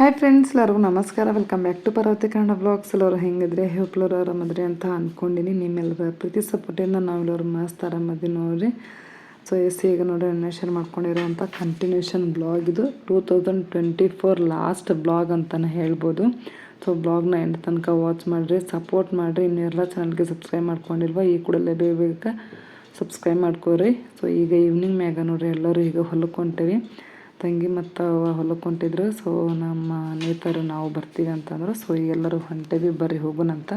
Hi friends ಎಲ್ಲರಿಗೂ ನಮಸ್ಕಾರ. Welcome back to Parvati Kannada blogs ಎಲ್ಲರು ಹೆಂಗಿದ್ರೆ? ಹೋಪ್ಲರು ಆರಾಮದ್ರಿ ಅಂತ ಅಂದ್ಕೊಂಡಿನಿ ನಿಮ್ಮೆಲ್ಲರ ಪ್ರೀತಿ ಸಪೋರ್ಟಿಂದ ನಾವೆಲ್ಲರೂ ಮಸ್ತ್ ಆರಾಮದಿ ನೋಡ್ರಿ. ಸೊ ಎಸ್ ಈಗ ನೋಡಿ ಶೇರ್ ಮಾಡ್ಕೊಂಡಿರೋವಂಥ ಕಂಟಿನ್ಯೂಷನ್ ಬ್ಲಾಗ್ ಇದು. Two thousand twenty four last blog ಅಂತಲೇ ಹೇಳ್ಬೋದು ಸೊ ಬ್ಲಾಗ್ನ ಎಂಡ್ ತನಕ ವಾಚ್ ಮಾಡಿರಿ ಸಪೋರ್ಟ್ ಮಾಡಿರಿ. ಇನ್ನೆಲ್ಲ ಚಾನಲ್ಗೆ ಸಬ್ಸ್ಕ್ರೈಬ್ ಮಾಡ್ಕೊಂಡಿಲ್ವ ಈ ಕೂಡಲೇ ಬೇಗ ಬೇಗ ಸಬ್ಸ್ಕ್ರೈಬ್ ಮಾಡ್ಕೋರಿ. ಸೊ ಈಗ ಈವ್ನಿಂಗ್ ಮ್ಯಾಗ ನೋಡ್ರಿ ಎಲ್ಲರೂ ಈಗ ಹೊಲಕ್ಕೆ ಹೊಂಟೇವಿ. ತಂಗಿ ಮತ್ತು ಅವ ಹೊಲಕ್ಕೆ ಹೊಂಟಿದ್ರು. ಸೊ ನಮ್ಮ ನೇತರು ನಾವು ಬರ್ತೀವಿ ಅಂತಂದ್ರು. ಸೊ ಎಲ್ಲರೂ ಹೊಂಟೇವಿ. ಬರ್ರಿ ಹೋಗೋಣಂತ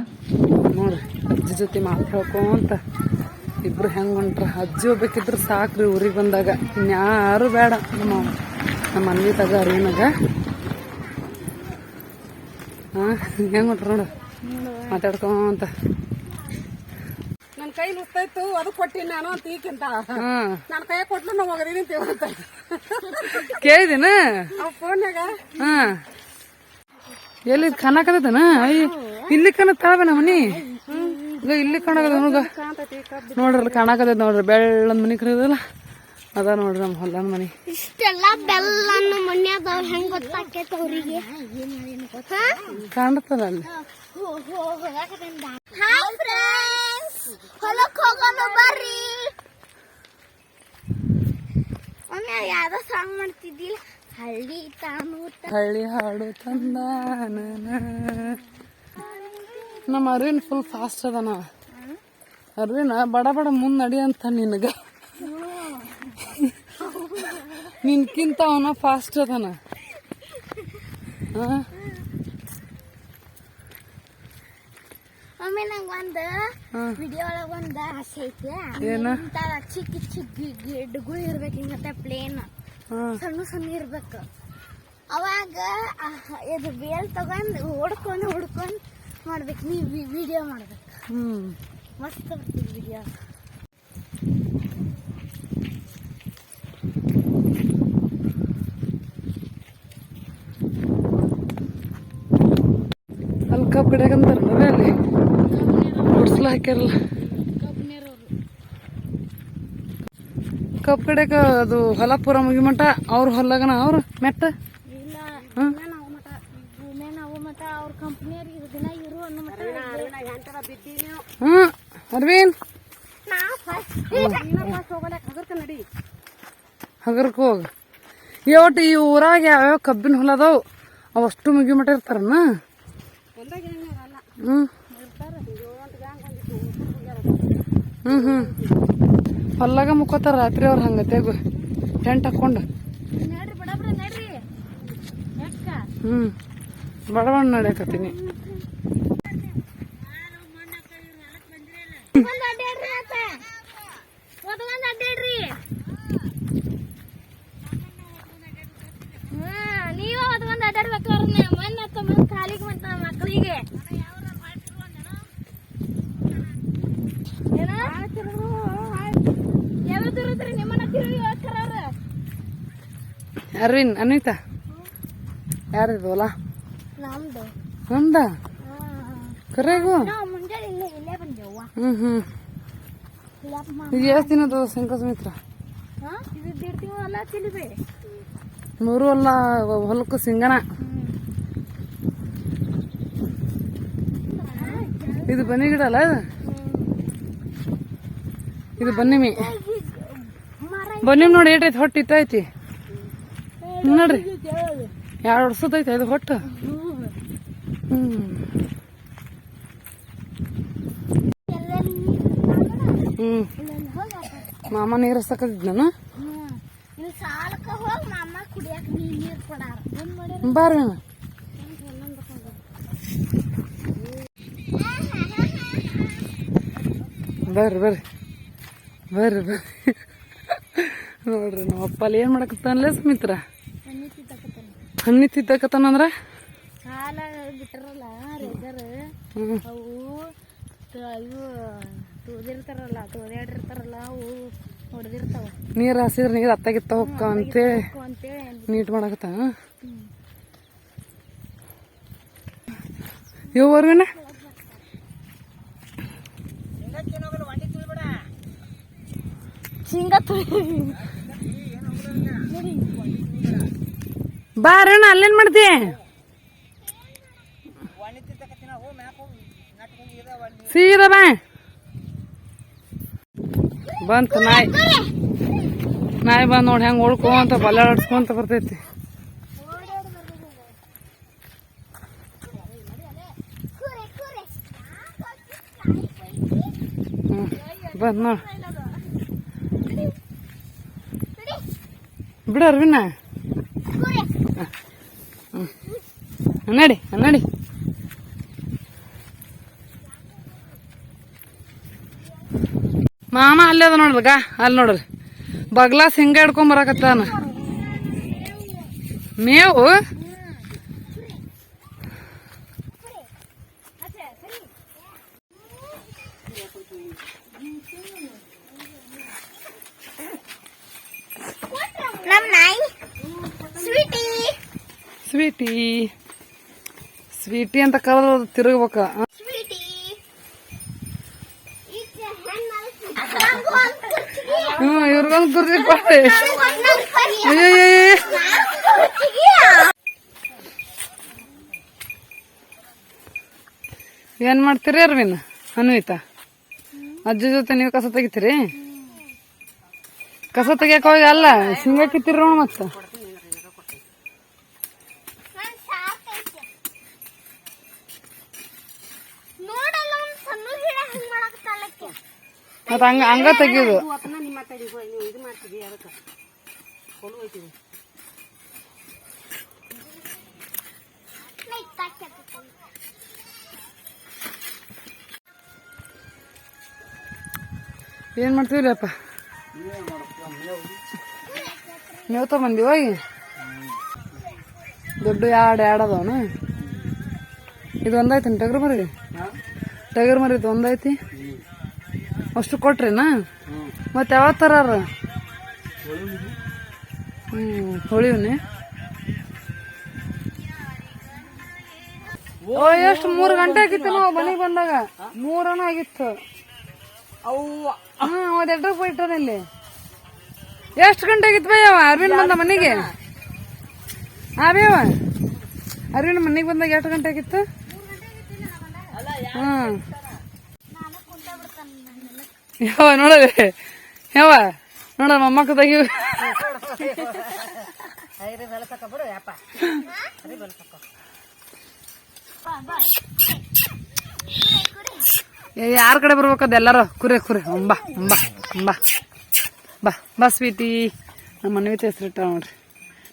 ನೋಡ್ರಿ ಅಜ್ಜಿ ಜೊತೆ ಮಾತಾಡ್ಕೊಂತ ಇಬ್ಬರು ಇಬ್ರು ಹೆಂಗೆ ಹೊಂಟ್ರ. ಅಜ್ಜಿ ಹೋಗ್ಬೇಕಿದ್ರೆ ಸಾಕ್ರಿ ಊರಿಗೆ ಬಂದಾಗ. ಇನ್ಯಾರು ಬೇಡ. ನಮ್ಮ ನಮ್ಮ ಅನ್ವಿತಾಗ ಅರಿನಾಗ ಹಾಂ ಹೆಂಗೆ ಹೊಂಟ್ರ ನೋಡು. ಮಾತಾಡ್ಕೊಂತ. ನನ್ನ ಕೈ ನುಸ್ತಾಯ್ತು ಅದು ಕೊಟ್ಟಿನಿ ನಾನು ಅಂತ ಈಗಿಂತ ನನ್ನ ಕೈ ಕೊಟ್ಲು ನಾವು ಅಂತ ಹೇಳ್ತ ಕೇಳಿದಿನ? ಹಾ. ಎಲ್ಲಿ ಕಾಣಕತ್ತದನ ಇಲ್ಲಿ ಇಲ್ಲಿ ತಳಬೇನ ಮನಿ. ಇಲ್ಲಿ ಕಾಣಕದ ನೋಡ ನೋಡ್ರಿ ಕಾಣಕತ್ತದ ನೋಡ್ರಿ. ಬೆಳ್ಳನ್ ಮನಿ ಕರೀದಲ್ಲ ಅದ ನೋಡ್ರಿ ನಮ್ಮ ಹೊಲದ ಮನಿ. ಇಷ್ಟೆಲ್ಲ ಬೆಲ್ಲನ್ನು ಹೆಂಗ್ ಗೊತ್ತಾಕೈತೆ ಅವ್ರಿಗೆ? ಅಲ್ಲಿ ಹೋಗೋಣ ಬರ್ರಿ. ಒಮ್ಮೆ ಯಾವ್ದೋ ಸಾಂಗ್ ಮಾಡ್ತಿದ್ದಿಲ್ಲ. ಹಳ್ಳಿ ತಾನು ಹಳ್ಳಿ ಹಾಡು ತಂದ ನಮ್ಮ ಅರವಿಂದ್ ಫುಲ್ ಫಾಸ್ಟ್ ಅದನ. ಅರವಿಂದ ಬಡ ಬಡ ಮುಂದ್ ನಡಿ ಅಂತ ನಿನಗ. ನಿನ್ಕಿಂತ ಅವನ ಫಾಸ್ಟ್ ಅದನ. ಹಾ ಒಮ್ಮೆ ನಂಗೆ ಒಂದು ವಿಡಿಯೋ ಒಳಗೆ ಒಂದು ಆಸೆ ಐತಿ. ಏನೋ? ಚಿಕ್ಕ ಚಿಕ್ಕ ಗಿಡ್ಗಳು ಇರ್ಬೇಕು ಹಿಂಗತ್ತೆ ಪ್ಲೇನ್ ಸಣ್ಣ ಸಣ್ಣ ಇರ್ಬೇಕು. ಅವಾಗ ಇದು ಬೇಲ್ ತಗೊಂಡು ಹೊಡ್ಕೊಂಡು ಹೊಡ್ಕೊಂಡು ಮಾಡ್ಬೇಕು. ನೀವು ವಿಡಿಯೋ ಮಾಡ್ಬೇಕು. ಹ್ಮ್. ಮಸ್ತ್ ಬರ್ತೀವಿ ವಿಡಿಯೋ ಅಲ್ಲಿ ಅಲ್ಲಿ? ಗುಡ್ಸ್ಲ ಹಾಕ್ಯಾರಲ್ಲ ಕಬ್ಬು ಕಡೆಗೆ ಅದು ಹೊಲ ಪೂರ ಮುಗಿಮಟ ಅವ್ರ ಹೊಲಗನ ಅವ್ರ ಮೆಟ್ಟ? ಇಲ್ಲ ಹ್ಮ್. ಅರವಿಂದ್ ಹಗರ್ಕ ನಡಿ. ಹಗರ್ಕ ಹೋಗ. ಇವತ್ತು ಈ ಊರಾಗ ಯಾವ್ಯಾವ ಕಬ್ಬಿನ ಹೊಲ ಅದಾವು ಅವಷ್ಟು ಮುಗಿ ಮಟ ಇರ್ತಾರನ? ಒಂದಾಗ ಹ್ಮ್. ಹ್ಮ್ ಹ್ಞೂ ಹೊಲ್ಲಾಗ ಮುಕ್ಕೋತಾರ ರಾತ್ರಿ ಅವ್ರ ಹಂಗತೆಗು ಟೆಂಟ್ ಎಕ್ಕ ಹ್ಮ್. ಬಡವಣ್ಣ ಬಡ ನಡೆಯಕತ್ತೀನಿ. ಒಂದ್ ನೀವ ಒದಗೊಂದ್ ಅಡ್ಡಾಡ್ಬೇಕು ಅವ್ರನ್ನ. ಮಣ್ಣ್ ಹತ್ತ ಮಂದ್ ಕಾಲಿಗೆ ಮತ್ತ ಮಕ್ಕಳಿಗೆ ಏನ ಯಾವ ತಿರುತ್ರಿ ನಿಮ್ಮನ್ನ ತಿರುಗಿ ಹೋಗ್ತಾರ ಅವ್ರ ಅರವಿಂದ್ ಅನ್ವಿತಾ? ಯಾರು ಹೊಲ? ನಮ್ದು. ಕರೆಗೂ? ಹ್ಮ್ ಹ್ಮ್. ಇದು ಎಷ್ಟು ದಿನದ ತಿಂಗಳಲ್ಲ ತಿಳಿಬೇ ಮೂರು ಅಲ್ಲ ಹೊಲಕ್ಕೂ ಸಿಂಗನ ಇದು ಬನ್ನಿ ಗಿಡ ಅಲ್ಲ ಇದು? ಬನ್ನಿಮಿ ಮರ ಬನ್ನಿಮ್ ನೋಡಿ ಏಟೈತಿ ಹೊಟ್ಟೆ ಇತ್ತೈತಿ ನೋಡ್ರಿ. ಎರಡು ವರ್ಷದೈತೆ ಇದು ಹೊಟ್ಟು. ಹ್ಮ್. ಹೋಗಿ ಮಾಮ ನೀರು ಹಸಕತ್ತಿದ್ ನಾನು. ಹ್ಮ್ ಇಲ್ಲಿ ಸಾಲಕ್ಕ ಹೋಗಿ ಮಾಮ ಕುಡಿಯಕ್ ನೀರ್ ನೀರ್ ಕೊಡಾರ ಏನ್ ಮಾಡ್ಯಾರ ಬಾರಿ ಬರ್ರಿ ಬರ್ರಿ. ಬರ್ರಿ ಬರ್ರಿ. ನೋಡ್ರಿ, ನಮ್ಮ ಅಪ್ಪ ಅಲ್ಲಿ ಏನ್ ಮಾಡಕತ್ತಾನಲ್ಲ ಸುಮಿತ್ರ? ಹಣ್ಣಿ ತಿದ್ದಕತ್ತಾನಂದ್ರ ಸಾಲ ಬಿಟ್ಟಿರಲ್ಲ ರೇಜರ್ ಅವು ಇವು ತೋದಿರ್ತಾರಲ್ಲ ತೋದ್ಯಾಡಿರ್ತಾರಲ್ಲ ಅವು ಹೊಡೆದಿರ್ತಾವ. ನೀರ್ ಹಾಸಿದ್ರ ನೀರ್ ಅತ್ತಾಗಿತ್ತ ಹೋಗ್ಕ ಅಂತೇಳಿ ಅಂತೇಳಿ ನೀಟ್ ಮಾಡಕತ್ತ ಇವರ್ಗನ ಶೇಂಗಾ ತುಳಿ बार अलन सीरे बा बंत नाय नाय बंद नोड हंग उकोत पलट बरतैति बंद नोड बिड़ अरविना ನಡಿ ನಡಿ ಮಾಮ ಅಲ್ಲೇ ಅದ ನೋಡ್ರಿ ಗಾ ಅಲ್ಲಿ ನೋಡ್ರಿ. ಬಗ್ಲಾಸ್ ಹಿಂಗ ಹಿಡ್ಕೊಂಡ್ ಬರಾಕತ್ತಾನ. ಮೇವು ನಮ್ ನಾಯಿ ಸ್ವೀಟಿ ಸ್ವೀಟಿ ಸ್ವೀಟಿ ಅಂತ ಕರೆದ್ರೆ ತಿರುಗಬೇಕ. ಹ್ಮ್ ಇವ್ರಿಗೊಂದು ಕುರ್ಚಿ ಕೊಡ್ರಿ. ಏನ್ ಮಾಡ್ತೀರಿ ಅರ್ವಿನ್ ಅನ್ವಿತಾ? ಅಜ್ಜಿ ಜೊತೆ ನೀವು ಕಸ ತೆಗಿತೀರಿ? ಕಸ ತೆಗಿಯಕ್ ಹೋಗಿ ಅಲ್ಲ ಹಿಂಗ ಕಿತ್ತೀರಿ ಮತ್ತ ನೋಡಲ್ಲ ಒಂದ್ ಸಣ್ಣ ಗಿಡ ಹಂಗ್ ಮಾಡಕತ್ತಾಳಕ್ಕೆ ಮತ್ತ ಹಂಗ ಹಂಗ ತೆಗಿಯೋದು. ಏನು ಮಾಡ್ತೀವಿ ಅಪ್ಪ? ಮೇವ್ ತಗೊಂಬಂದಿ ಹೋಗಿ? ದೊಡ್ಡ ಎರಡು ಎರಡು ಅದಾವನ? ಇದು ಒಂದೈತಿ ಟಗರ್ ಮರಿ? ಟಗರ್ ಮರಿ ಇದು ಒಂದೈತಿ ಅಷ್ಟು ಕೊಟ್ರಿನಾ? ಮತ್ತೆ ಯಾವ ಥರ ಹ್ಞೂ ಹೊಳಿವ್ನಿ ಓ ಎಷ್ಟು ಮೂರು ಗಂಟೆ ಆಗಿತ್ತು ನಾವು ಮನೆಗೆ ಬಂದಾಗ. ಮೂರನ ಆಗಿತ್ತು. ಅವು ಹ್ಮ್ ಒಂದ್ ಎಡ್ರಿಗೆ ಹೋಯ್ತಾನ ಇಲ್ಲಿ. ಎಷ್ಟು ಗಂಟೆ ಆಗಿತ್ತು ಬಯ್ಯವ ಅರವಿಂದ್ ಬಂದ ಮನೆಗೆ? ಆಬೇವ ಅರವಿಂದ್ ಮನೆಗೆ ಬಂದಾಗ ಎಷ್ಟು ಗಂಟೆ ಆಗಿತ್ತು? ಹ್ಮ್. ಯಾವ ನೋಡದೆ. ಯಾವ ನೋಡ ಮೊಮ್ಮಕ್ಕ ತೆಗಿ ಯಾರ ಕಡೆ ಬರ್ಬೇಕದ ಎಲ್ಲಾರು? ಕುರೆ ಕುರೆ ಅಂಬಾ ಅಂಬಾ ಅಂಬಾ ಬಾ ಬಾ ಸ್ವೀಟಿ. ನಮ್ಮ ಮನ್ವಿತ ಹೆಸರಿಟ್ಟ ನೋಡ್ರಿ.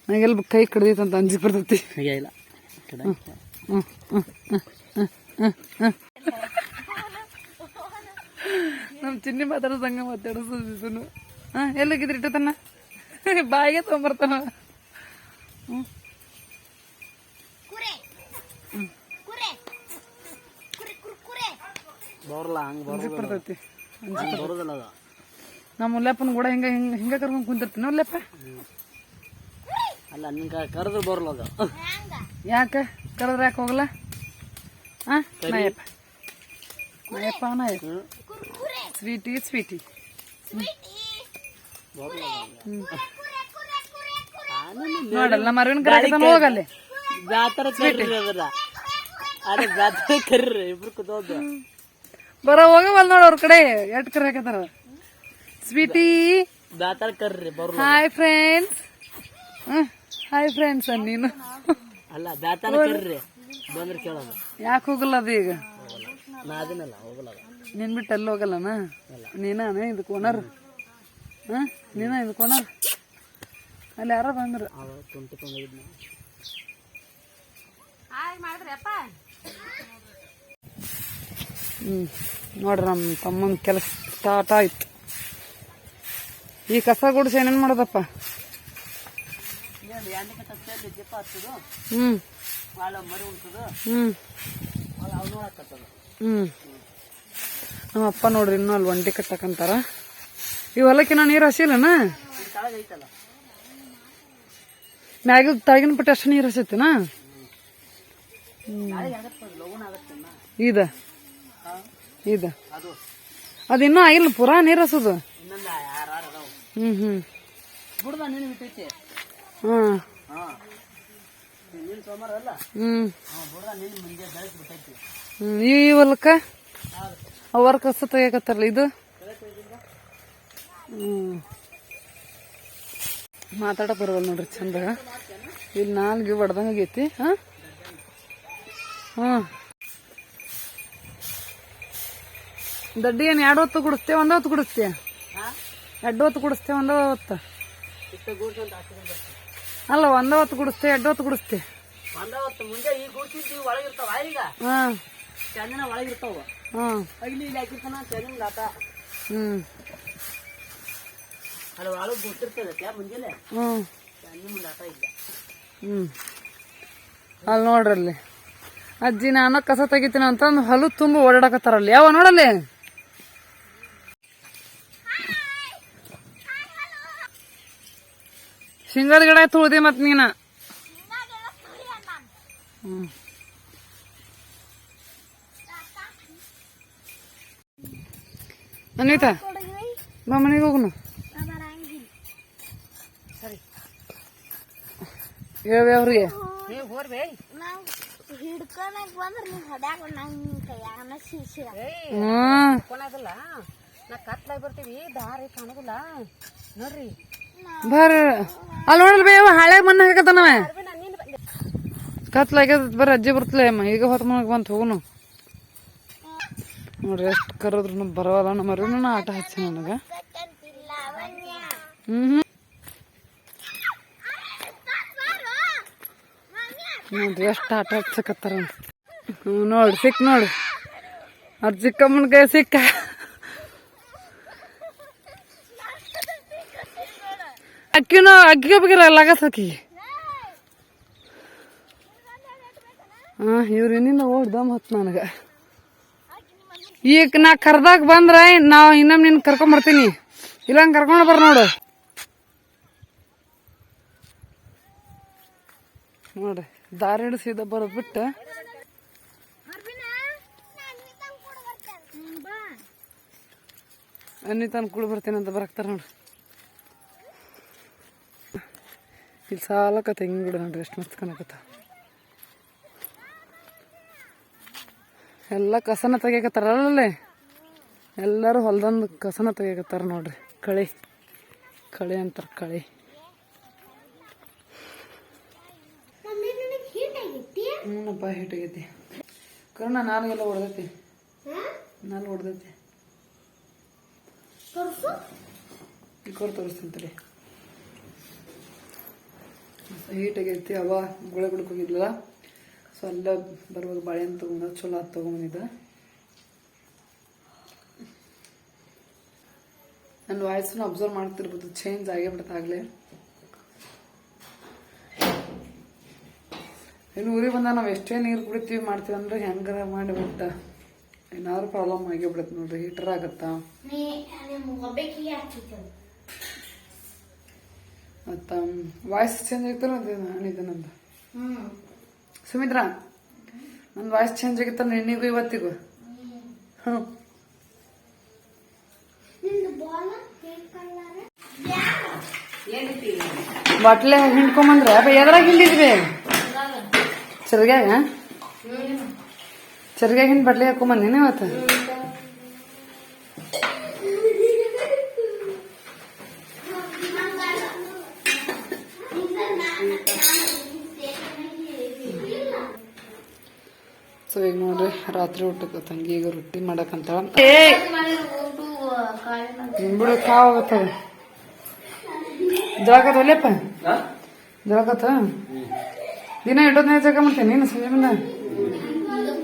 ನನಗೆಲ್ಲ ಕೈ ಕಡ್ದೈತೆ ಅಂತ ಅಂಜಿ ಬರ್ತೈತಿ. ಇಲ್ಲ. ಹ್ಮ್, ಹ್ಞೂ ಹ್ಞೂ ಹ್ಮ್, ಹ್ಮ್. ನಮ್ ಚಿನ್ನಿ ಮಾತಾಡೋದಂಗ ಮಾತಾಡಿಸೋದಿದನು ಹಾ ಎಲ್ಲೋಗಿದ್ರಿ ಇಟ್ಟತನ ಬಾಯಿಗೆ ತಗೊಂಬರ್ತಾನ. ಹ್ಞೂ ಕುರೆ. ಕುರೆ. ಕುರೆ ಬರಲ್ಲ ಹಂಗೆ ಬರ್ತೈತಿ. ನಮ್ಮ ಉಲ್ಲೆಪ್ಪನ ಕೂಡ ಹಿಂಗ ಹಿಂಗ ಹಿಂಗ ಕರ್ಕೊಂಡ್ ಕುಂತಿರ್ತೀನಿ ಉಲ್ಲಪ್ಪ ಅಲ್ಲ ನಿಂಗೆ ಕರೆದ್ರೆ ಬರಲ್ಲ ಅದು. ಹ್ಯಾಂಗ ಯಾಕ? ಕರೆದ್ರೆ ಯಾಕೆ ಹೋಗಲ್ಲ? ಹಾ? ನಾಯಪ್ಪ. ನಾಯಪ್ಪ ನಾಯಪ್ಪ. Sweetie sweetie. ನೋಡಲ್ಲ ನಮ್ಮ ಅರವಿಂದ್ ಹೋಗಲ್ಲಿ. ಬ್ಯಾತರ ಸ್ವೀಟಿ. ಕರ್ರಿ ಇಬ್ರು ಬರೋ ಹೋಗವಲ್ ನೋಡ ಅವ್ರ ಕಡೆ. ಎಟ್ ಕರೆ ಹಾಕತ್ತಾರ ಸ್ವೀಟಿ. ಕರ್ರಿ ಹಾಯ್ ಫ್ರೆಂಡ್ಸ್ ಹಾಯ್ ಫ್ರೆಂಡ್ಸ್ ನೀನು. ಅಲ್ಲ ಕರ್ರಿ. ಬಂದ್ರೆ ಕೇಳೋದು. ಯಾಕೆ ಹೋಗಲ್ಲ ಅದು ಈಗ? ನಾ ಅದನ್ನಲ್ಲ ಹೋಗಲ್ಲ. ನೀನ್ ಬಿಟ್ಟು ಅಲ್ಲಿ ಹೋಗಲ್ಲನ? ನೀನಾನೇ ಇದಕ್ಕೆ ಓನರ್? ಹಾಂ? ನೀನ ಇದಕ್ಕೆ ಓನರ್? ಅಲ್ಲಿ ಯಾರ ಬಂದ್ರು. ಹ್ಮ್. ನೋಡ್ರಿ ನಮ್ಮ ತಮ್ಮನ ಕೆಲಸ ಸ್ಟಾರ್ಟ್ ಆಯ್ತು. ಈ ಕಸ ಗುಡಿಸಿ ಏನೇನು ಮಾಡೋದಪ್ಪ? ಹ್ಮ್. ಹ್ಮ್. ಮರಿ ನಮ್ಮ ಅಪ್ಪ ನೋಡ್ರಿ ಇನ್ನೂ ಅಲ್ಲಿ ಒಂಟಿ ಕಟ್ಟಕಂತಾರ. ಈ ಹೊಲಕ್ಕಿನ್ನ ನೀರು ಹಸಿಲ್ಲನ ತಾಗಿನ ಮ್ಯಾಗ ತಳಗಿನ ಪಟ್ಟ ಅಷ್ಟು ನೀರು ಹಸಿತನ? ಇದು. ಇದ. ಅದು ಇನ್ನೂ ಆಗಿಲ್ಲ ಪುರ ನೀರು ಹಸದು? ಹ್ಮ್ ಹ್ಮ್. ಹಾ. ಹ್ಮ್, ಈ ಹೊಲಕ್ಕ? ಅವರ ಕಸ ತೆಗಿಯಕತ್ತಾರಲ್ಲ ಇದು? ಹ್ಮ್. ಮಾತಾಡಕ್ ಬರಲ್ಲ ನೋಡ್ರಿ ಚಂದ. ಇಲ್ಲಿ ನಾಲ್ಗೆ ಹೊಡ್ದಂಗ ಆಗೈತಿ. ಹಾ? ಹ್ಮ್ ದಡ್ಡಿ ಏನು ಎರಡು ಹೊತ್ತು ಕುಡಿಸ್ತೇ ಒಂದ ಹೊತ್ತು ಕುಡಿಸ್ತೇ ಎರಡು ಹೊತ್ತು ಕುಡಿಸ್ತೇ ಒಂದ ಹೊತ್ತು? ಅಲ್ಲ ಒಂದ ಹೊತ್ತು ಕುಡಿಸ್ತೇ ಎರಡು ಹೊತ್ತು ಕುಡಿಸ್ತೇ ಹೊತ್ತು ಮುಂದೆ ಈ ಗುಡ್ತಿದ್ವಿ ಒಳಗಿರ್ತಾವ ಈಗ ಹಾ. ಚಂದನ ಒಳಗಿರ್ತಾವ. ಹ್ಮ್ ಅಲ್ಲಿ ನೋಡ್ರಲ್ಲಿ ಅಜ್ಜಿ ನಾನು ಕಸ ತೆಗಿತೀನಿ ಅಂತಂದು ಹಲ್ಲು ತುಂಬ ಓಡಾಡಕತ್ತಾರಲ್ಲಿ. ಯಾವ ನೋಡಲ್ಲಿ? ಶೇಂಗದ ಗಿಡ ತುಳ್ದಿ ಮತ್ ನೀನ. ಹ್ಮ್ ಅನ್ವಿತಾ ಬಾ ಮನೆಗೆ ಹೋಗುನು ಹೇಳ್ಬೇ ಅವ್ರಿಗೆ ನೀವು ಹೋರ್ಬೇ ನಾವು ಹಿಡ್ಕೊಳಕ್ ಬಂದ್ರೆ ನೀವು ಹೊಡ್ಯಾಕ ನಂಗೆ ಕೈಯಾಗನ ಶಿಶಿರ ಹ್ಮ್ ಕೊನಾಗಲ್ಲ ನಾ ಕತ್ಲಾಗಿ ಬರ್ತೀವಿ ದಾರಿ ಕಾಣೋದಿಲ್ಲ ನೋಡ್ರಿ। ಬರ ಅಲ್ಲಿ ನೋಡಲ್ ಬೇ ಹಳೆ ಮಣ್ಣ ಹಾಕತ್ತಾನವ ಕತ್ಲಾಗ್ಯದ ಬರ ಅಜ್ಜಿ ಬರ್ತಲೇ ಅಮ್ಮ ಈಗ ಹೊತ್ತು ಮನೆಗೆ ಬಂತು ಹೋಗುನು। ನೋಡ್ರಿ, ಎಷ್ಟು ಕರೆದ್ರು ಬರವಲ್ಲ. ನಮ್ಮ ಆಟ ಹಚ್ಚಿ ನನಗೆ. ಹ್ಮ್ ನೋಡ್ರಿ, ಎಷ್ಟು ಆಟ ಹಚ್ಚಕತ್ತಾರ. ಹ್ಞೂ ನೋಡಿ ಸಿಕ್ ನೋಡಿ ಅವ್ರ ಚಿಕ್ಕಮ್ಮನ ಕೈ ಸಿಕ್ಕ. ಅಕ್ಕಿನೂ ಅಕ್ಕಿಗೆ ಬೇಕಿರ ಲಗಸಕಿ ಹಾ, ಇವ್ರು ಇನ್ನಿಂದ ಓಡ್ದಮ್ ಹತ್ತು ನನಗೆ. ಈಗ ನಾ ಕರ್ದಾಗ ಬಂದ್ರೆ ನಾವು ಇನ್ನೊಮ್ಮೆ ನಿನ್ ಕರ್ಕೊಂಡ್ ಬರ್ತೀನಿ. ಇಲ್ಲ ಹಂಗೆ ಕರ್ಕೊಂಡು ಬರ್ ನೋಡು. ನೋಡ್ರಿ ದಾರಿ ಹಿಡಿಸಿದ ಸೀದಾ ಬರೋದು ಬಿಟ್ಟು. ಅನ್ನಿ ತಾನು ಕುಳು ಬರ್ತೀನಿ ಅಂತ ಬರಾಕ್ತಾರ ನೋಡ್ರಿ ಇಲ್ಲಿ ಸಾಲಕ ತೆಂಗಿನ ಬಿಡು ನೋಡ್ರಿ, ಎಷ್ಟು ಮಸ್ತ್ ಕಾಣಕತ್ತ. ಎಲ್ಲ ಕಸನ ತೆಗಿಯಕತ್ತಾರಲ್ಲೇ ಎಲ್ಲರೂ ಹೊಲ್ದಂದು ಕಸನ ತೆಗಿಯಕತ್ತಾರ ನೋಡ್ರಿ. ಕಳೆ. ಕಳೆ ಅಂತಾರ ಕಳೆ. ಹ್ಞೂನಪ್ಪ ಆಗೈತಿ. ಕರ್ಣ ನಾನಿಗೆಲ್ಲ ಹೊಡ್ದೈತಿ. ನಾನು ಹೊಡ್ದೈತಿ. ಇಕ್ಕೋರ್ ತೋರಿಸ್ತೀನಿ ಹೀಟ್ ಆಗೈತಿ ಅವ ಗುಳೆ ಹೋಗಿದ್ಲಲ್ಲ? ಸೊ ಅಲ್ಲ ಬರುವಾಗ ಬಾಳೆಹಣ್ಣು ತೊಗೊಂಡ ಚಲೋ ಅದು ತೊಗೊಂಬಂದಿದ್ದ ನನ್ನ ವಾಯ್ಸನ್ನು ಅಬ್ಸರ್ವ್ ಮಾಡ್ತಿರ್ಬೋದು. ಚೇಂಜ್ ಆಗೇ ಬಿಡುತ್ತೆ ಆಗಲೇ. ಇನ್ನು ಊರಿಗೆ ಬಂದ ನಾವು ಎಷ್ಟೇ ನೀರು ಕುಡಿತೀವಿ ಮಾಡ್ತೀವಿ ಅಂದ್ರೆ ಹೆಂಗರ ಮಾಡಿ ಬಿಟ್ಟ ಏನಾದ್ರು ಪ್ರಾಬ್ಲಮ್ ಆಗೇ ಬಿಡುತ್ತೆ ನೋಡ್ರಿ. ಹೀಟರ್ ಆಗತ್ತಾ? ಮತ್ತ ವಾಯ್ಸ್ ಚೇಂಜ್ ಆಗ್ತಾರ ಅನಿದೆ ನಂದು. ಸುಮಿತ್ರಾ ನನ್ನ ವಾಯ್ಸ್ ಚೇಂಜ್ ಆಗಿತ್ತ ನಿನ್ನಿಗೂ ಇವತ್ತಿಗೂ. ಹ್ಞೂ ಬಾಟ್ಲೆ ಹಿಂಡ್ಕೊಂಬಂದ್ರೆ ಎದ್ರಾಗ ಹಿಂಡಿದ್ವಿ? ಚರ್ಗ್ಯಾಗ? ಚರ್ಗ್ಯಾಗ ಹಿಂಡ್ ಬಟ್ಲೆ ಹಾಕೊಂಬಂದಿನ ಇವತ್ತು? ಸೊ ಈಗ ನೋಡ್ರಿ. ರಾತ್ರಿ ಊಟಕ್ಕೆ ತಂಗಿ ಈಗ ರೊಟ್ಟಿ ಮಾಡಕಂತ ಏ! ಬಿಡು ಕಾವ್ ಆಗತ್ತದ. ಜಳಕತ್ತ ದಿನ ಇಡೋದ್ನೇ ಜಾಗ ಮಾಡ್ತೇನೆ ನೀನು ಸಂಜೆ ಮುಂದೆ?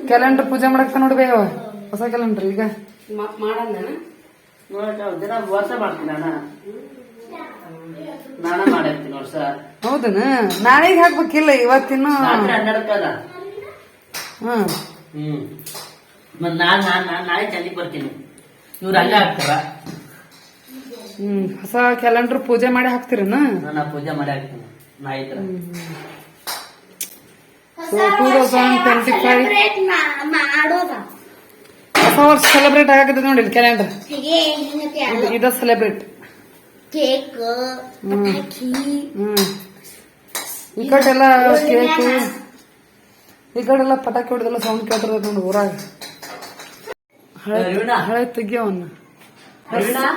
ಕ್ಯಾಲೆಂಡರ್ ಪೂಜೆ ಮಾಡಕ್ತ ನೋಡಿ ಬೇಗ ಹೊಸ ಕ್ಯಾಲೆಂಡರ್ ಈಗ. ಮತ್ ಮಾಡಲ್ಲ ನೋಡ ದಿನ ವರ್ಷ ಮಾಡ್ತೀನಿ ನಾನ. ನಾನ ಮಾಡಿರ್ತೀನಿ ವರ್ಷ. ಹೌದನ? ನಾಳೆಗೆ ಹಾಕ್ಬೇಕಿಲ್ಲ ಅದ ಹ್ಮ್. ಹ್ಮ್ ಮತ್ ನಾನ್ ನಾನ್ ನಾನ್ ನಾಳೆ ಚಂದಿಗೆ ಬರ್ತೀನಿ. ಇವ್ರು ಅಲ್ಲೇ ಹಾಕ್ತಾರ. ಹ್ಮ್ ಹೊಸ ಕ್ಯಾಲೆಂಡರ್ ಪೂಜೆ ಮಾಡಿ ಹಾಕ್ತಿರನ? ನಾನು ಪೂಜೆ ಮಾಡಿ ಹಾಕ್ತೀನಿ. ನಾಯಿತ್ರ so two thousand twenty five ಮಾಡೋದ. ಹೊಸ ವರ್ಷ ಸೆಲೆಬ್ರೇಟ್ ಆಗತ್ತೆ ನೋಡಿ ಕ್ಯಾಲೆಂಡರ್ ಹೀಗೆ ಇದ ಸೆಲೆಬ್ರೇಟ್ ಕೇಕ್ ಹ್ಮ್. ಈ ಕಡೆಲ್ಲ ಕೇಕ್ ಈ ಕಡೆ ಎಲ್ಲ ಪಟಾಕಿ ಹೊಡೆದೆಲ್ಲ ಸೌಂಡ್ ಕೇಳ್ತಾರೆ ನೋಡಿ ಊರಾಗ. ಹಳೆ ಹಳೆ ತೆಗಿಯವನ್ನ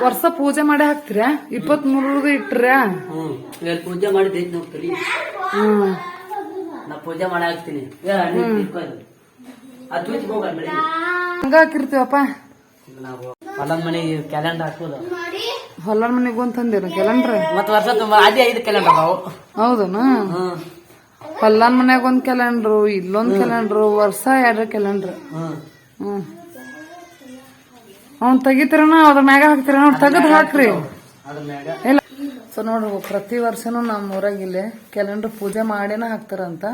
ವರ್ಷ ಪೂಜೆ ಮಾಡಿ ಹಾಕ್ತೀರಾ? ಇಪ್ಪತ್ ಮೂರದು ಇಟ್ರ ಪೂಜೆ ಮಾಡಿ ನಾ ಪೂಜೆ ಮಾಡಿ ಹಾಕ್ತೀನಿ. ಹೋಗ ಹಾಕಿರ್ತೀವಪ್ಪ? ನಾವು ಹೊಲದ ಮನೆಗೆ ಕ್ಯಾಲೆಂಡರ್ ಹಾಕೋದು ಹೊಲನ ಮನೆಗೆ ಅಂತಂದಿರ ಕ್ಯಾಲೆಂಡರ್ ಮತ್ತೆ ವರ್ಷ ತುಂಬಾ ಅದೇ ಐದು ಕ್ಯಾಲೆಂಡರ್ ಹೌದನ? ಹ್ಮ್ ಹೊಲನ ಮನ್ಯಾಗ ಒಂದ್ ಕ್ಯಾಲೆಂಡ್ರು ಇಲ್ಲೊಂದ್ ಕ್ಯಾಲೆಂಡ್ರು ವರ್ಷ ಎರಡು ಕ್ಯಾಲೆಂಡ್ರ್ ಹ್ಮ್. ಅವ್ನ್ ತೆಗಿತೀರನ ಅದ್ರ ಮ್ಯಾಗ ಹಾಕ್ತೀರ ನೋಡಿ ತೆಗದ್ ಹಾಕ್ರಿ. ಇಲ್ಲ. ಸೊ ನೋಡ್ರಿ ಪ್ರತಿ ವರ್ಷನೂ ನಮ್ಮ ಊರಾಗ ಇಲ್ಲೇ ಕ್ಯಾಲೆಂಡರ್ ಪೂಜೆ ಮಾಡೇನ ಹಾಕ್ತಾರಂತ.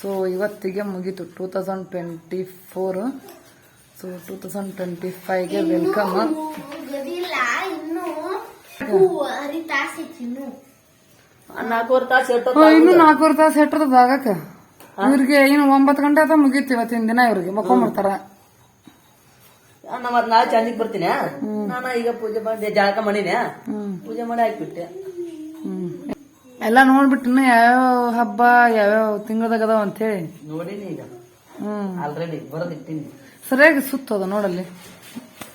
ಸೊ ಇವತ್ತಿಗೆ ಮುಗೀತು two thousand twenty four so two thousand twenty ಫೈವ್ಗೆ welcome ಗದಿಲ್ಲ ಇನ್ನು ಹೂವು ಹರಿತಾಸೈತಿ ಇನ್ನು ನಾಲ್ಕೂವರೆ ತಾಸು ಇಟ್ಟು ಇನ್ನು ನಾಲ್ಕೂವರೆ ತಾಸು ಹೆಟ್ಟದ ಭಾಗಕ್ಕ ಇವ್ರಿಗೆ ಇನ್ನು ಒಂಬತ್ತು ಗಂಟೆ ಆತ ಮುಗೀತಿ ಇವತ್ತಿನ ದಿನ ಇವ್ರಿಗೆ ಮಕ್ಕೊಂಬಿಡ್ತಾರ ನಾ ಮತ್ ನಾಳೆ ಚಂದಿಗೆ ಬರ್ತೀನಿ. ನಾನು ಈಗ ಪೂಜೆ ಮಾಡಿ ಜಳಕ ಮಾಡೀನಿ. ಪೂಜೆ ಮಾಡಿ ಹಾಕ್ಬಿಟ್ಟೆ ಎಲ್ಲ ನೋಡ್ಬಿಟ್ಟು ಇನ್ನು ಯಾವ್ಯಾವ ಹಬ್ಬ ಯಾವ್ಯಾವ ತಿಂಗಳದಾಗ ಅದಾವ ಅಂತೇಳಿ? ನೋಡಿನಿ ಈಗ. ಹ್ಮ್. ಆಲ್ರೆಡಿ ಬರೋದಿಟ್ಟಿನಿ. ಸರಿಯಾಗಿ ಸುತ್ತದ ನೋಡಲ್ಲಿ.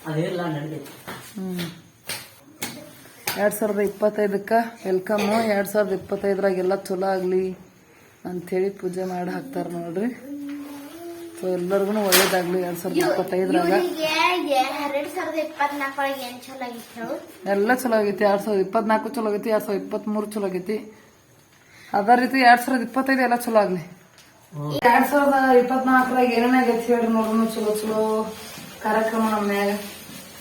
ಅದಿರಲ್ಲ ನಡೀತೈತಿ ಹ್ಮ್. ಎರಡ್ ಸಾವಿರದ ಇಪ್ಪತ್ತೈದಕ್ಕೆ ವೆಲ್ಕಮ್ಮು ಎರಡು ಸಾವಿರದ ಇಪ್ಪತ್ತೈದರಾಗೆಲ್ಲ ಚಲೋ ಆಗಲಿ ಅಂಥೇಳಿ ಪೂಜೆ ಮಾಡಿ ಹಾಕ್ತಾರೆ ನೋಡ್ರಿ. ಸೊ ಎಲ್ಲರಿಗೂ ಒಳ್ಳೇದಾಗ್ಲಿ ಎರಡು ಸಾವಿರದ ಇಪ್ಪತ್ತೈದರಾಗ. ಎಲ್ಲ ಚಲೋ ಆಗೈತಿ. ಎರಡು ಸಾವಿರದ ಇಪ್ಪತ್ನಾಲ್ಕು ಚಲೋ ಆಗೈತಿ ಎರಡು ಸಾವಿರದ ಇಪ್ಪತ್ಮೂರು ಚಲೋ ಆಗೈತಿ. ಅದೇ ರೀತಿ ಎರಡ್ ಸಾವಿರದ ಇಪ್ಪತ್ತೈದು ಎಲ್ಲ ಚಲೋ ಆಗಲಿ. ಎರಡು ಸಾವಿರದ ಇಪ್ಪತ್ನಾಲ್ಕರಾಗ ಏನೇನಾಗೈತಿ ಹೇಳಿ ಹೇಳ್ರಿ ನೋಡ್ರಿ ಚಲೋ ಚಲೋ ಕಾರ್ಯಕ್ರಮ ನಮ್ಮ ಮ್ಯಾಗ.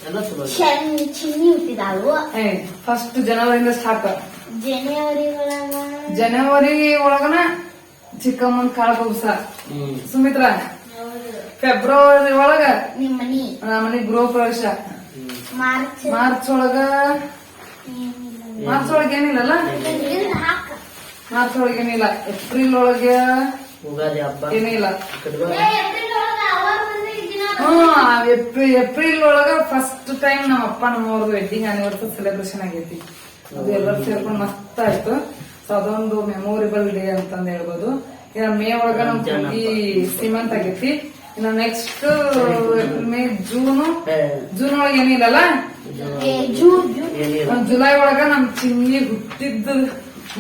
ಎಲ್ಲ ಚಲೋ ಐತಿ. ಚೆನ್ನಿ ಚಿನ್ನಿ ಹುಟ್ಟಿದಾಳು ಏ ಫಸ್ಟ್ ಜನವರಿಯಿಂದ ಸ್ಟಾರ್ಟ್ ಜನವರಿ ಒಳಗ ಜನವರಿ ಒಳಗನ ಚಿಕ್ಕಮ್ಮನ ಕಾಳು ಬಗ್ಸ. ಹ್ಮ್. ಸುಮಿತ್ರಾ ಫೆಬ್ರವರಿ ಒಳಗ ನಿಮ್ ಮನಿ ನಮ್ಮನೆ ಗೃಹ ಪ್ರವೇಶ. ಮಾರ್ಚ್. ಮಾರ್ಚ್ ಒಳಗ? ಮಾರ್ಚ್ ಒಳಗ ಏನಿಲ್ಲಲ್ಲ? ಇದ್ ಹಾಕ. ಮಾರ್ಚ್ ಒಳಗ ಏನಿಲ್ಲ. ಏಪ್ರಿಲ್ ಒಳಗೆ ಯುಗಾದಿ ಹಬ್ಬ. ಏನಿಲ್ಲ. ಏಪ್ರಿಲ್ ಏಪ್ರಿಲ್ ಒಳಗ ಫಸ್ಟ್ ಟೈಮ್ ನಮ್ಮ ಅಪ್ಪ ನಮ್ಮವ್ರದ್ದು ವೆಡ್ಡಿಂಗ್ ಆನಿವರ್ಸರಿ ಸೆಲೆಬ್ರೇಷನ್ ಆಗೈತಿ. ಅದು ಎಲ್ಲರೂ ಸೇರ್ಕೊಂಡು ಮಸ್ತ್ ಆಯ್ತು. ಸೊ ಅದೊಂದು ಮೆಮೊರೇಬಲ್ ಡೇ ಅಂತಂದ ಹೇಳ್ಬೋದು. ಇನ್ನ ಮೇ ಒಳಗ ನಮ್ ತಂಗಿ ಸೀಮಂತ್ ಆಗೈತಿ. ಇನ್ನು ನೆಕ್ಸ್ಟ್ ಮೇ ಜೂನ್ ಜೂನ್ ಒಳಗ. ಏನಿಲ್ಲಲ್ಲ ಜುಲೈ ಒಳಗ ನಮ್ ಚಿನ್ನಿ ಹುಟ್ಟಿದ್ದ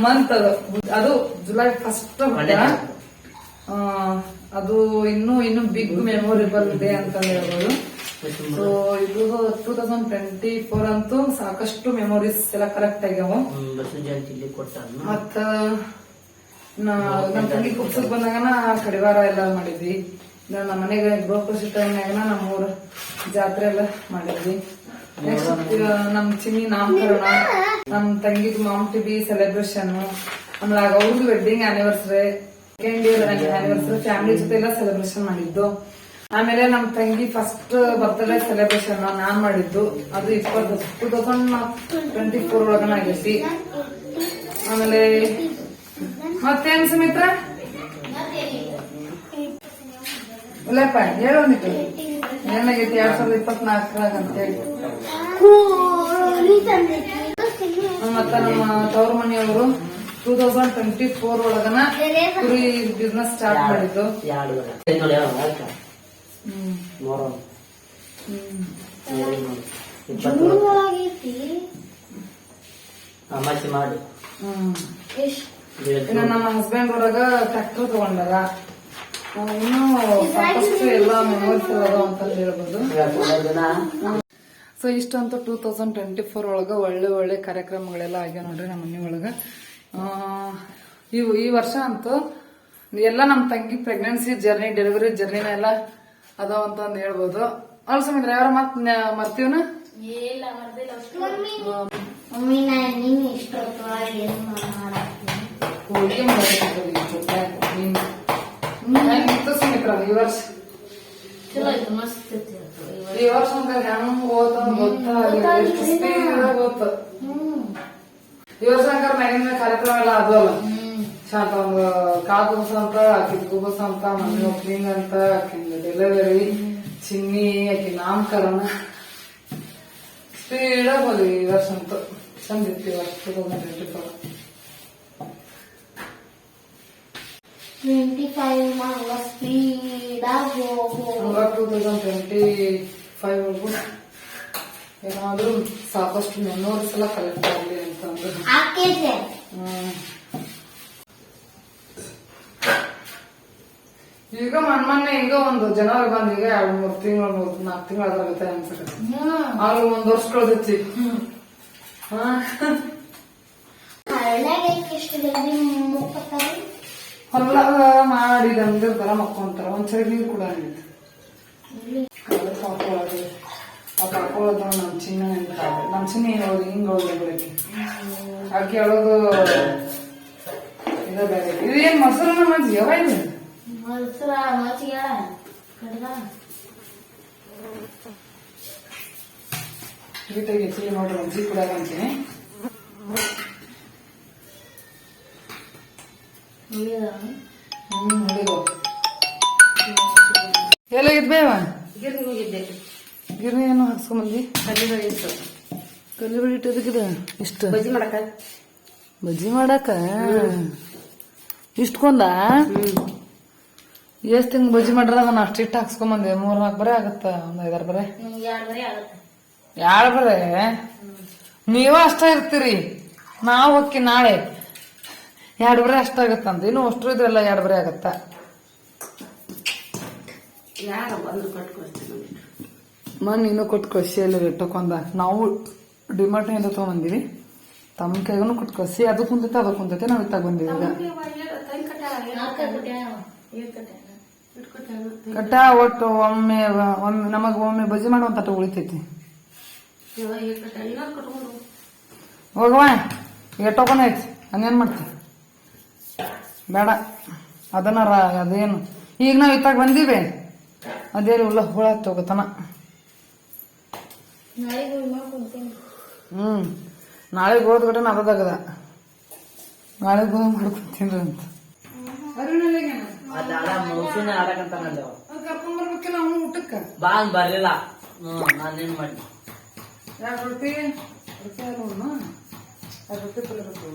ಮಂತ್ ಅದು. ಅದು ಜುಲೈ ಫಸ್ಟ್ ಅದು ಇನ್ನೂ ಇನ್ನು ಬಿಗ್ ಮೆಮೊರೇಬಲ್ ಡೇ ಅಂತ ಹೇಳ್ಬೋದು. ಸೊ ಇದು ಟೂ ತೌಸಂಡ್ ಟ್ವೆಂಟಿ ಫೋರ್ ಅಂತೂ ಸಾಕಷ್ಟು ಮೆಮೊರೀಸ್ ಎಲ್ಲ ಕರೆಕ್ಟ್ ಆಗ್ಯಾವ. ಮತ್ತ ನಾ- ನಮ್ ತಂಗಿ ಕುಪ್ಸಕ್ ಬಂದಾಗನ ಕಡಿವಾರ ಎಲ್ಲ ಮಾಡಿದ್ವಿ. ನಮ್ಮ ಮನೆಗೆ ಗೃಹಕೃಷಿ ಟೈಮ್ನಾಗನ ನಮ್ಮ ಊರ ಜಾತ್ರೆ ಎಲ್ಲ ಮಾಡಿದ್ವಿ. ನೆಕ್ಸ್ಟ್ ನಮ್ ಚಿನ್ನಿ ನಾಮಕರಣ ನಮ್ ತಂಗಿದ್ ಮಾಮ್ ಟಿ ಬಿ ಸೆಲೆಬ್ರೇಷನ್ ಆಮೇಲೆ ಅವ್ರದ್ದು ವೆಡ್ಡಿಂಗ್ ಆನಿವರ್ಸರಿ ಫ್ಯಾಮಿಲಿ ಜೊತೆ ಎಲ್ಲ ಸೆಲೆಬ್ರೇಷನ್ ಮಾಡಿದ್ದು. ಆಮೇಲೆ ನಮ್ ತಂಗಿ ಫಸ್ಟ್ ಬರ್ತಡೇ ಸೆಲೆಬ್ರೇಷನ್ ನಾನ್ ಮಾಡಿದ್ದು. ಅದು ಇಪ್ಪತ್ತು ಟೂ ತೌಸಂಡ್ ಟ್ವೆಂಟಿ ಫೋರ್ ಒಳಗನ ಆಗೈತಿ. ಆಮೇಲೆ ಮತ್ತೇನ್ ಸುಮಿತ್ರ? ಇಲ್ಲಪ್ಪ ಹೇಳೋದಿತ್ತು ಏನಾಗೈತಿ ಎರಡ್ ಸಾವಿರದ ಇಪ್ಪತ್ನಾಲ್ಕರಾಗ ಅಂತೇಳಿ. ಮತ್ತ ನಮ್ಮ ತವರು ಮನೆಯವರು. ಟೂ ತೌಸಂಡ್ ಟ್ವೆಂಟಿ ಫೋರ್ ಒಳಗನ ಕುರಿ ಬಿಸ್ನೆಸ್ ಸ್ಟಾರ್ಟ್ ಮಾಡಿದ್ದು. ಮಾಡಿ. ನಮ್ಮ ಹಸ್ಬೆಂಡ್ ಒಳಗ ಟ್ರ್ಯಾಕ್ಟರ್ ತಗೊಂಡಾರ. ಇನ್ನೂ ಸಾಕಷ್ಟು ಎಲ್ಲ ಮೆಮೊರೀಸ್ ಅದಾವ ಅಂತ ಹೇಳ್ಬೋದು. ಸೊ ಇಷ್ಟಂತೂ ಟೂ ತೌಸಂಡ್ ಟ್ವೆಂಟಿ ಫೋರ್ ಒಳಗೆ ಒಳ್ಳೆ ಒಳ್ಳೆ ಕಾರ್ಯಕ್ರಮಗಳೆಲ್ಲ ಆಗ್ಯಾವ ನೋಡ್ರಿ ನಮ್ಮ ಮನೆ ಒಳಗೆ. ಇವು ಈ ವರ್ಷ ಅಂತೂ ಎಲ್ಲ ನಮ್ಮ ತಂಗಿ ಪ್ರೆಗ್ನೆನ್ಸಿ ಜರ್ನಿ ಡೆಲಿವರಿ ಜರ್ನಿನ ಎಲ್ಲ ಅದಾವ ಅಂತಂದು ಹೇಳ್ಬೋದು. ಅಲ್ಲ ಸುಮಿತ್ರ ಯಾರ ಮತ್ ಮರ್ತೀವನ? ಸುಮಿತ್ರ ಈ ವರ್ಷ. ಈ ವರ್ಷ ಅಂತ ಹೆಂಗ್ ಗೊತ್ತಾಗಿಲ್ಲ ಎಷ್ಟು ಸ್ಪೀಡ್ ಹೋತ ಹ್ಮ್ ಈ ವರ್ಷ ಹಂಗಾರ ಮ್ಯಾಗಿನ ಕಾರ್ಯಕ್ರಮ ಎಲ್ಲ ಆದ್ವಲ್ಲ ಹ್ಮ್ ಶಾಂತ ಒಂದು ಕಾಲ್ ಕುಬಸ ಅಂತ ಆಕಿದ್ ಕುಬಸ ಅಂತ ಮನೆ ಓಪನಿಂಗ್ ಅಂತ ಆಕಿಂದ ಡೆಲಿವರಿ ಚಿನ್ನಿ ಆಕಿ ನಾಮಕರಣ ಸ್ಪೀಡ್ ಹೋದ್ವಿ ಈ ವರ್ಷ ಅಂತೂ ಚಂದ ಇತ್ತು ಏನಾದರೂ ಸಾಕಷ್ಟು ಮೆಮೊರೀಸ್ ಸಲ ಕಲೆಕ್ಟ್ ಆಗಲಿ ಅಂತಂದ್ರೆ. ಈಗ ಮನ್ ಮೊನ್ನೆ ಹಿಂಗ ಒಂದು ಜನವರಿ ಬಂದ ಈಗ ಎರಡು ಮೂರು ತಿಂಗಳು ಮೂರು ನಾಲ್ಕು ತಿಂಗಳು ಆಗುತ್ತೆ ಅನ್ಸುತ್ತೆ. ಆಗ ಒಂದ್ ವರ್ಷ ಕಳ್ದೈತಿ ಹಾ. ಹಳ್ಳ್ಯಾಗ ಎಷ್ಟು ಜಲ್ದಿ ಮುಕ್ಕತ್ತಾರ ಹೊಲ ಮಾಡಿ ಗಂಧದ ಬರ ಮಕ್ಕೊಂತಾರ ಒಂದ್ಸರಿ ನೀರು ಕೂಡ ಹಾಕೊಳ್ಳೋದು ಆ ಹಾಕೊಳ್ಳೋದು ನಮ್ಮ ಚಿನ್ನ ಅಂತ. ನಮ್ಮ ಚಿನ್ನ ಏನು ಹೇಳೋದು ಹಿಂಗ್ ಹೇಳೋದು ಬೆಳಗ್ಗೆ ಆಕೆ ಹೇಳೋದು ಇದ ಬೇರೆ. ಇದು ಏನ್ ಮೊಸರನ್ನ ಮಂಜಿ ಯಾವ ಇದು? ಮೊಸರ ಮಜ್ಜಿಗೆ ಕಡ್ಗ. ನೀಟಾಗಿ ಚಿಲ್ಲಿ ನೋಡ್ರಿ ಮಜ್ಜಿ ಕುಡಿಯಾಕ ಅಂತೀನಿ. ಹ್ಮ್. ಬೇವ ಗಿರ್ನಿ ಗಿರ್ನಿ ಏನು ಹಾಕ್ಸ್ಕೊಂಬಂದಿ ಕಲ್ಲಿಗಳು ಇತ್ತು. ಕಲ್ಲಿ ಬಡಿ ಇಟ್ಟದಕ್ಕಿದ ಇಷ್ಟ. ಬಜ್ಜಿ ಮಾಡಕ ಬಜ್ಜಿ ಮಾಡಕ ಇಷ್ಟಕೊಂದ ಎಷ್ಟ್ ತಿಂಗ್ ಬಜ್ಜಿ ಮಾಡ್ರ? ಅದನ್ನ ಅಷ್ಟು ಇಟ್ಟು ಹಾಕ್ಸ್ಕೊಂಬಂದೆ ಮೂರ್ ನಾಲ್ಕು ಬರೇ ಆಗತ್ತ. ಒಂದ್ ಐದಾರು ಬರೇ. ಯಾರ ಬರೇ ನೀವ ಅಷ್ಟ ಇರ್ತೀರಿ. ನಾವು ಹೊಕ್ಕಿ ನಾಳೆ. ಎರಡು ಬರೇ ಅಷ್ಟ ಆಗತ್ತಂತ ಇನ್ನು ಅಷ್ಟು ಇದ್ರಲ್ಲ ಎರಡು ಬರೇ ಆಗತ್ತ? ಯಾರು ಬಂದ್ರು ಕಟ್ಕೊಳ್ತೀನಿ ಮನ್ ನೀನು ಕೊಟ್ಟು ಕಸಿ ಎಲ್ಲ ಇಟ್ಟಕೊಂದ ನಾವು ಡಿಮಾರ್ಟ್ ಏನ ತಗೊಂಬಂದಿವಿ. ತಮ್ಮ ಕೈಗೂ ಕೊಟ್ಟು ಕಸಿ ಅದು ಕುಂತೈತೆ ಅದು ಕುಂತೈತೆ ನಾವು ಇತ್ತಾಗ ಬಂದಿವಿ ಈಗ. ಕಟ್ಟ ಒಟ್ಟು ಒಮ್ಮೆ ಒಮ್ಮೆ ನಮಗ ಒಮ್ಮೆ ಬಜಿ ಮಾಡುವಂತ ಉಳಿತೈತಿ. ಹೋಗವ ಎಟ್ಟೋಕೊಂಡ್ ಐತಿ ಹಂಗೇನ್ ಮಾಡ್ತೀವಿ ಬೇಡ. ಅದನ್ನ ರ- ಅದೇನು? ಈಗ ನಾವು ಇತ್ತಾಗ ಬಂದೀವಿ. ಅದೇ ಉಲ್ಲ ಹುಳ ತಗೋತನ ನಾಳೆಗೆ ಹೋಗಿ ಮಾಡ್ಕೊಂತೀನಿ ಹ್ಮ್ ನಾಳೆ ಹೋದ್ಗಡೆ ನಗದಗದ ನಾಳೆ ಹೋಗಿ ಮಾಡ್ಕೊಂತೀನ್ರಿ ಅಂತ ಅದಾಡ ಮೌಸಿನ ಆಡಕಂತಾನಲ್ಲ ಅವ. ಕರ್ಕೊಂಡ್ ಬರ್ಬೇಕಿಲ್ಲ ಅವ್ನು ಊಟಕ್ಕ? ಬಾ ಅಂದ್ ಬರ್ಲಿಲ್ಲ. ಹ್ಮ್ ನಾನೇನ್ ಮಾಡಿ ರೊಟ್ಟಿ? ರೊಟ್ಟಿ ಅಲ್ವಮ್ಮ? ಆ ರೊಟ್ಟಿ ಪಲ್ಯ ಬೇಕು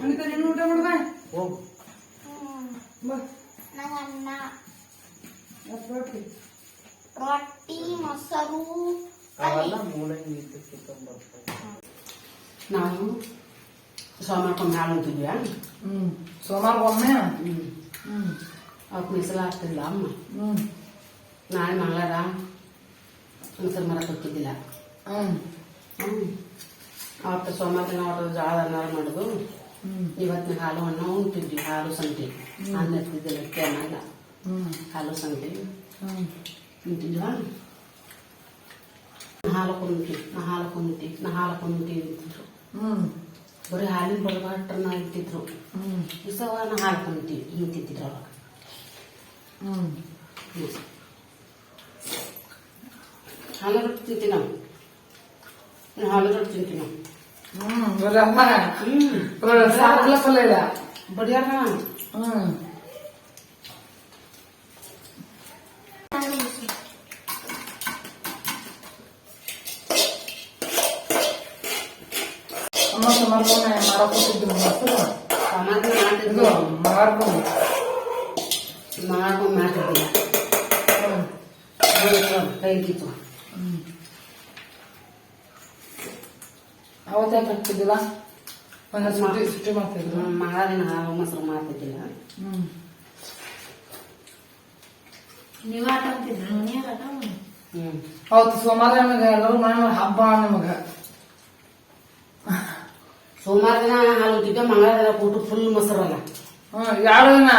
ಅನಿತಾ ನೀನು ಊಟ ಮಾಡ್ಬಾ ಹೋಗು ರೊಟ್ಟಿ ಮೊಸರು ಅವೆಲ್ಲ ಮೂಲಂಗಿ ಕಿತ್ಕೊಂಡ್ಬರ್ತಾವೆ. ನಾವು ಸೋಮವಾರಕ್ಕೊಮ್ಮೆ ಹಾಲು ಅಂತಿದ್ವಿ ಹ್ಮ್. ಸೋಮವಾರ ಒಮ್ಮೆ? ಹ್ಞೂ ಹ್ಮ್. ಅವಕ್ಕೆ ಮೀಸಲ ಆಗ್ತಿಲ್ಲ ಅಮ್ಮ. ಹ್ಞೂ ನಾಳೆ ಮಂಗಳಾರ ಮೊಸರು ಮರ ಕೊಟ್ಟಿದ್ದಿಲ್ಲ ಹ್ಞೂ ಹ್ಞೂ ಅವತ್ತು ಸೋಮವಾರ ದಿನ ಅವ್ರು ಜಾಳ ಅನ್ನಾರ ಮಾಡೋದು? ಇವತ್ತಿನ ಹಾಲು ಅನ್ನ ಉಂಟಿದ್ವಿ ಹಾಲು ಸಂತೆ. ಅನ್ನ ಎತ್ತಿದ್ದಿಲ್ಲ ಅಕ್ಕಿ ಅನ್ನ ಇಲ್ಲ. ಹಾಲು ಸಂತೆ. ಉಂಟಿದ್ವಾ ನಾ ಹಾಲು ಕೊಂಡ್ತಿ ನಾ ಹಾಲು ಕೊಂಡ್ತಿ ನಾ ಹಾಲು ಕೊಂಡ್ತಿ ಅಂತಿದ್ರು ಹ್ಮ್ ಬರೀ ಹಾಲಿನ ಬಡಬಾಟ್ರನ್ನ ಇಟ್ಟಿದ್ರು ಹ್ಮ್ ಇಸವ ನಾ ಹಾಲು ಕೊಂಡ್ತಿ ಹಿಂತಿದ್ರು ಅವಾಗ ಹ್ಮ್ ಹಾಲು ರೊಟ್ಟಿ ತಿಂತೀವಿ ನಾವು ನಾವು ಹಾಲು ರೊಟ್ಟಿ ತಿಂತೀವಿ ನಾವು ಹ್ಮ್ ಬರೀ ಅಮ್ಮ ಹ್ಮ್ ಸಾಕಲ ಪಲ್ಯ ಇಲ್ಲ ಬಡಿಯಾರ ಹ್ಮ್ ಅಮ್ಮ ಸಮರ್ಪಣೆ ಮಾಡಕೊಟ್ಟಿದ್ರು ಮೊಸರು ಸಮಾಧಾನ ಇದು ಮಾಡ್ತಿದ್ವು ಮಾಡ್ಕೊಂಡು ಮಾಡ್ಕೊಂಡು ಮಾಡ್ತಿದ್ದಿಲ್ಲ ಕೈ ಕಿತ್ತು ಅವತ್ತೇ ಕಟ್ತಿದ್ದಿಲ್ಲ ಒಂದ್ ಸುಟ್ಟಿ ಸುಟ್ಟಿ ಮಾಡ್ತಿದ್ರು ಮಹಾದಿನ ಹಾಲು ಮೊಸರು ಮಾಡ್ತಿದ್ದಿಲ್ಲ ಹ್ಮ್ ನೀವು ಆಟ ಅಂತಿದ್ರು ನೀರು ಆಟ ಮಾಡಿ ಹ್ಮ್ ಅವತ್ತು ಸೋಮವಾರ ನಮಗೆ ಎಲ್ಲರೂ ಮನೆ ಹಬ್ಬ ನಮಗ ಸೋಮವಾರ ದಿನ ಹಾಲು ತಿಕ್ಕ ಮಂಗಳವಾರ ದಿನ ಊಟ ಫುಲ್ ಮೊಸರು ಅಲ್ಲ. ಯಾರು ದಿನ?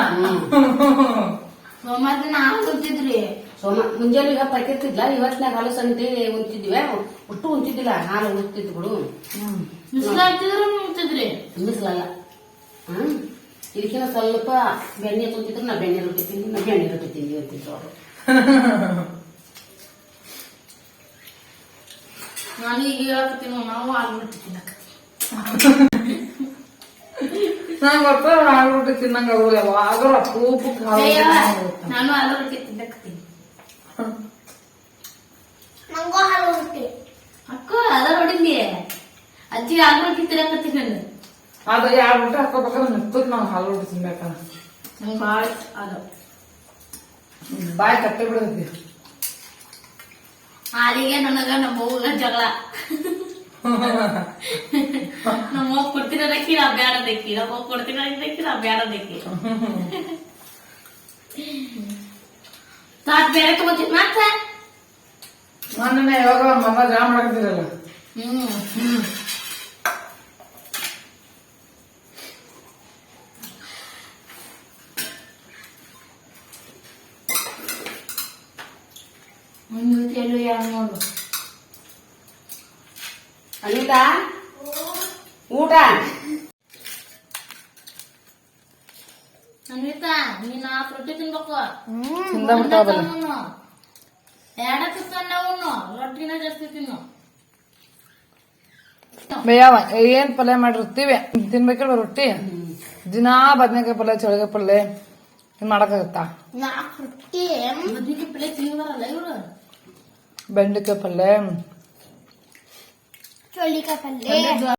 ಸೋಮವಾರ ದಿನ ಹಾಲು ಉದ್ದಿದ್ರಿ ಸೋಮ ಮುಂಜಾನೆ ಈಗ ಪಕ್ಕಿರ್ತಿದ್ಲ ಇವತ್ತಿನಾಗ ಹಾಲು ಸಂತೆ ಉಂತಿದ್ವಿ ಒಟ್ಟು ಉಂತಿದ್ದಿಲ್ಲ ಹಾಲು ಉಂತಿದ್ ಬಿಡು. ಹ್ಮ್. ಬಿಸಿಲು ಹಾಕ್ತಿದ್ರು ಮುಟ್ತಿದ್ರಿ ಮಿಸ್ಲಲ್ಲ ಹ್ಮ್. ಇದಕ್ಕಿಂತ ಸ್ವಲ್ಪ ಬೆಣ್ಣೆ ಕುಂತಿದ್ರು ನಾ ಬೆಣ್ಣೆ ರೊಟ್ಟಿ ತಿಂದು ನಾ ಬೆಣ್ಣೆ ರೊಟ್ಟಿ ತಿಂದಿ ಅಂತಿದ್ರು ಅವರು ನಾನು ಈಗ ಹೇಳಕತ್ತೀನಿ ನಾವು ತಿನ್ನಕ ನಂಗೆ ಅಪ್ಪ ಹಾಲು ರೊಟ್ಟಿ ತಿನ್ನಂಗ ಆಗೋಲ್ಲ ಯಾವಾಗಾರ ಅಪರೂಪಕ್ಕೆ ರೊಟ್ಟಿ ನಾನು ಹಾಲು ರೊಟ್ಟಿ ತಿನ್ನಕತ್ತೀನಿ ನಂಗೂ ಹಾಲು ರೊಟ್ಟಿ ಅಕ್ಕ ಅದ ಹೊಡಿಲಿ ಅಜ್ಜಿ ಹಾಲು ರೊಟ್ಟಿ ತಿನ್ನಕತ್ತೀನಿ ನಾನು. ಅದು ಎರಡು ರೊಟ್ಟಿ ಹಾಕೋಬೇಕಾದ್ರೆ ನಿಂತದ್ ನಾವು ಹಾಲು ರೊಟ್ಟಿ ತಿನ್ಬೇಕಂದ್ರೆ ನಂಗೆ ಭಾಳ ಅದ. ಬಾಯಿ ಕಟ್ಟೆ ಬಿಡೈತಿ ಹಾಲಿಗೆ ನನಗ ನಮ್ಮ ಅವ್ವಗ ಜಗಳ. ನಮ್ಮ ಅವ್ವ ಕೀರ ಬ್ಯಾಡ ಬ್ಯಾಡದಕ್ಕಿ ನಮ್ಮ ಅವ್ವ ಕೀರ ಬ್ಯಾಡ ದೇಕಿ ತಾತ್ ಬೇರೆ ತಗೋತೀನಿ ಮತ್ತೆ? ಮೊನ್ನೆ ಯಾವಾಗ ಮಮ್ಮ ಜಾ ಮಾಡ್ತಿರಲ್ಲ ಹ್ಮ್. ಹ್ಮ್ ಮುಂದೆ ಎಲ್ಲೂ ಯಾರು ನೋಡು ಅನಿತಾ ಊಟ ಅನ್ವಿತಾ ನೀನ್ ನಾಲ್ಕು ರೊಟ್ಟಿ ತಿನ್ಬೇಕು ಎರಡಕ್ಕೆ ತಂದವನು ರೊಟ್ಟಿನ ಜಾಸ್ತಿ ತಿನ್ನು ಬೇಯವ ಏನ್ ಪಲ್ಯ ಮಾಡಿರ್ತೀವಿ ತಿನ್ಬೇಕಲ್ವ ರೊಟ್ಟಿ ದಿನಾ ಬದ್ನೆಕಾಯಿ ಪಲ್ಯ ಚಳಿಗೆ ಪಲ್ಯ ಇದ್ ಮಾಡಕ್ಕಾಗತ್ತಾ ನಾಲ್ಕು ರೊಟ್ಟಿ ಬದ್ನಿಕಾಯಿ ಪಲ್ಯ ತಿಂದಾರಲ್ಲ ಇವ್ರು ಬೆಂಡೆಕಾಯಿ ಪಲ್ಯ ಚೋಳಿಕಾಯಿ ಪಲ್ಯ